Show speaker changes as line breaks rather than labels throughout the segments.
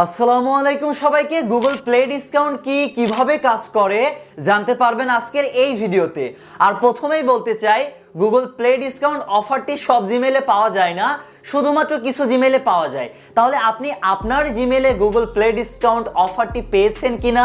আসসালামু আলাইকুম সবাইকে। গুগল প্লে ডিসকাউন্ট কি কীভাবে কাজ করে জানতে পারবেন আজকের এই ভিডিওতে। আর প্রথমেই বলতে চাই গুগল প্লে ডিসকাউন্ট অফারটি সব জিমেলে পাওয়া যায় না, শুধুমাত্র কিছু জিমেলে পাওয়া যায়। তাহলে আপনি আপনার জিমেলে গুগল প্লে ডিসকাউন্ট অফারটি পেয়েছেন কিনা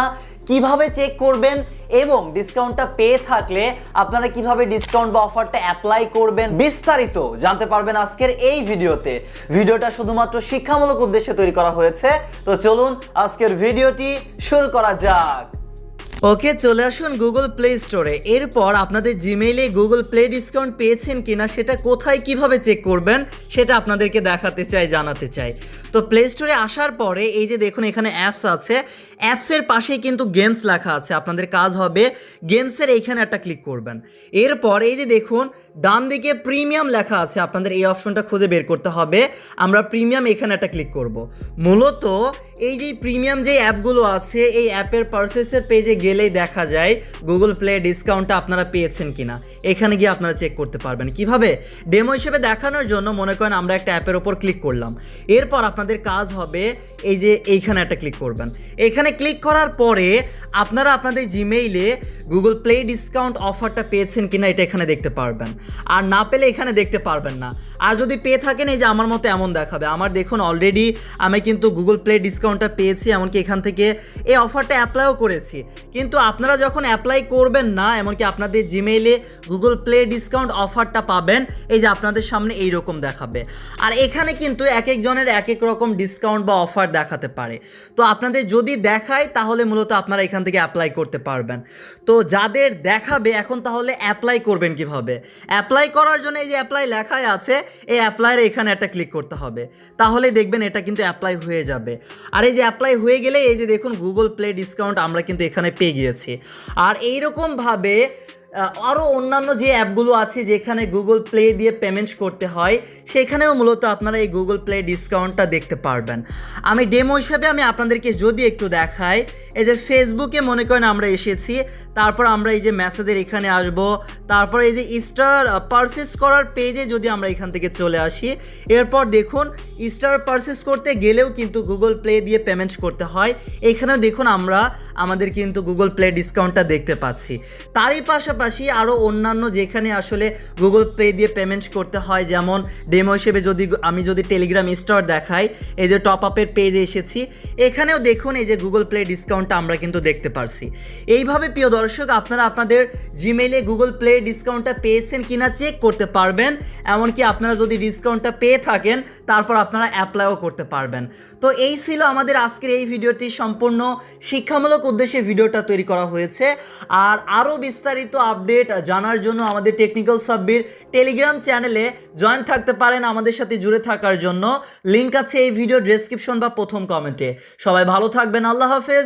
কীভাবে চেক করবেন এবং ডিসকাউন্টটা পেয়ে থাকলে আপনারা কীভাবে ডিসকাউন্ট বা অফারটা অ্যাপ্লাই করবেন বিস্তারিত জানতে পারবেন আজকের এই ভিডিওতে। ভিডিওটা শুধুমাত্র শিক্ষামূলক উদ্দেশ্যে তৈরি করা হয়েছে। তো চলুন আজকের ভিডিওটি শুরু করা যাক। ওকে চলে আসুন গুগল প্লে স্টোরে এরপর আপনাদের জিমেইলে গুগল প্লে ডিসকাউন্ট পেয়েছেন কিনা সেটা কোথায় কীভাবে চেক করবেন, সেটা আপনাদেরকে দেখাতে চাই, জানাতে চাই। তো প্লে স্টোরে আসার পরে এই যে দেখুন এখানে অ্যাপস আছে। অ্যাপসের পাশেই কিন্তু গেমস লেখা আছে। আপনাদের কাজ হবে গেমসের এইখানে একটা ক্লিক করবেন। এরপর এই যে দেখুন, ডান দিকে প্রিমিয়াম লেখা আছে। আপনাদের এই অপশনটা খুঁজে বের করতে হবে। আমরা প্রিমিয়াম এখানে একটা ক্লিক করব। মূলত এই যে প্রিমিয়াম যে অ্যাপগুলো আছে, এই অ্যাপের পারচেসের পেজে গেলেই দেখা যায় গুগল প্লে ডিসকাউন্টটা আপনারা পেয়েছেন কিনা। এখানে গিয়ে আপনারা চেক করতে পারবেন। কীভাবে? ডেমো হিসেবে দেখানোর জন্য মনে করেন আমরা একটা অ্যাপের ওপর ক্লিক করলাম। এরপর আপনাদের কাজ হবে এই যে এইখানে একটা ক্লিক করবেন। এখানে ক্লিক করার পরে আপনারা আপনাদের জিমেইলে গুগল প্লে ডিসকাউন্ট অফারটা পেয়েছেন কিনা এটা এখানে দেখতে পারবেন। আর না পেলে এখানে দেখতে পারবেন না। আর যদি পেয়ে থাকেন, এই যে আমার মতো এমন দেখাবে। আমার দেখুন অলরেডি আমি কিন্তু গুগল প্লে ডিসকাউন্টটা পেয়েছি, এমনকি এখান থেকে এই অফারটা অ্যাপ্লাইও করেছি। কিন্তু আপনারা যখন অ্যাপ্লাই করবেন না, এমনকি আপনাদের জিমেইলে গুগল প্লে ডিসকাউন্ট অফারটা পাবেন, এই যে আপনাদের সামনে এই রকম দেখাবে। আর এখানে কিন্তু এক একজনের এক এক রকম ডিসকাউন্ট বা অফার দেখাতে পারে। তো আপনাদের যদি দেখায়, তাহলে মূলত আপনারা এখান থেকে অ্যাপ্লাই করতে পারবেন। তো যাদের দেখাবে, এখন তাহলে অ্যাপ্লাই করবেন কীভাবে? অ্যাপ্লাই করার জন্য এই যে অ্যাপ্লাই লেখাই আছে, এই অ্যাপ্লাইয়ের এখানে একটা ক্লিক করতে হবে। তাহলে দেখবেন এটা কিন্তু অ্যাপ্লাই হয়ে যাবে। আর এই যে অ্যাপ্লাই হয়ে গেলে এই যে দেখুন গুগল প্লে ডিসকাউন্ট আমরা কিন্তু এখানে পেয়ে গিয়েছি। আর এইরকমভাবে আরও অন্যান্য যে অ্যাপগুলো আছে যেখানে গুগল প্লে দিয়ে পেমেন্ট করতে হয়, সেখানেও মূলত আপনারা এই গুগল প্লে ডিসকাউন্টটা দেখতে পারবেন। আমি ডেমো হিসাবে আমি আপনাদেরকে যদি একটু দেখাই এই যে ফেসবুকে মনে করেন আমরা এসেছি, তারপর আমরা এই যে মেসেজের এখানে আসব, তারপর এই যে স্টার পারচেস করার পেজে যদি আমরা এখান থেকে চলে আসি, এরপর দেখুন স্টার পারচেস করতে গেলেও কিন্তু গুগল প্লে দিয়ে পেমেন্ট করতে হয়। এখানেও দেখুন আমরা, আমাদের কিন্তু গুগল প্লে ডিসকাউন্টটা দেখতে পাচ্ছি। তারই পাশাপাশি আরও অন্যান্য যেখানে আসলে গুগল পে দিয়ে পেমেন্ট করতে হয়, যেমন ডেমো হিসেবে যদি আমি যদি টেলিগ্রাম স্টোর দেখাই, এই যে টপ আপের পেজে এসেছি, এখানেও দেখুন এই যে গুগল প্লে ডিসকাউন্টটা আমরা কিন্তু দেখতে পারছি। এইভাবে প্রিয় দর্শক, আপনারা আপনাদের জিমেইলে গুগল প্লে ডিসকাউন্টটা পেয়েছেন কিনা চেক করতে পারবেন। এমনকি আপনারা যদি ডিসকাউন্টটা পেয়ে থাকেন, তারপর আপনারা অ্যাপ্লাইও করতে পারবেন। তো এই ছিল আমাদের আজকের এই ভিডিওটি। সম্পূর্ণ শিক্ষামূলক উদ্দেশ্যে ভিডিওটা তৈরি করা হয়েছে। আর আরও বিস্তারিত আপডেট জানার জন্য আমাদের টেকনিক্যাল সাব্বির টেলিগ্রাম চ্যানেলে জয়েন থাকতে পারেন আমাদের সাথে জুড়ে থাকার জন্য। লিঙ্ক আছে এই ভিডিও ডেসক্রিপশন বা প্রথম কমেন্টে সবাই ভালো থাকবেন। আল্লাহ হাফেজ।